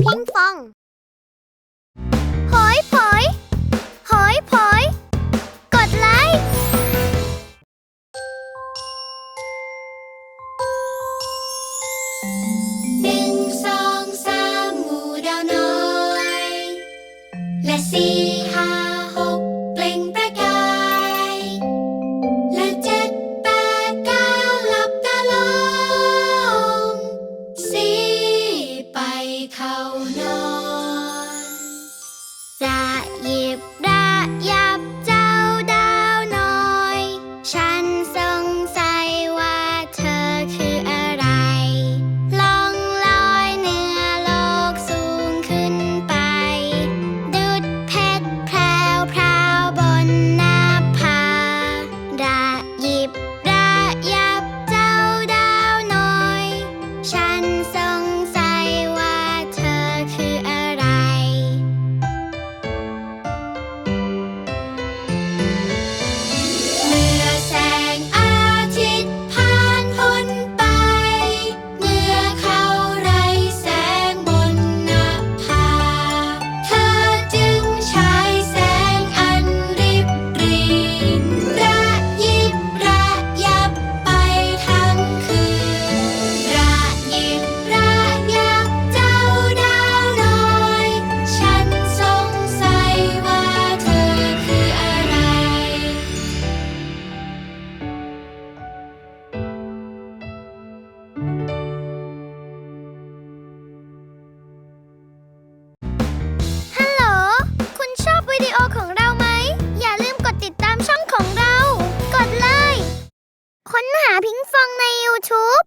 พิงฟอง หอยผอย หอยผอย กดไลค์ หนึ่งสองสามหมู่ดาวน้อย และสี่ห้า เขานอนได้ sing. ค้นหาพิงฟองใน YouTube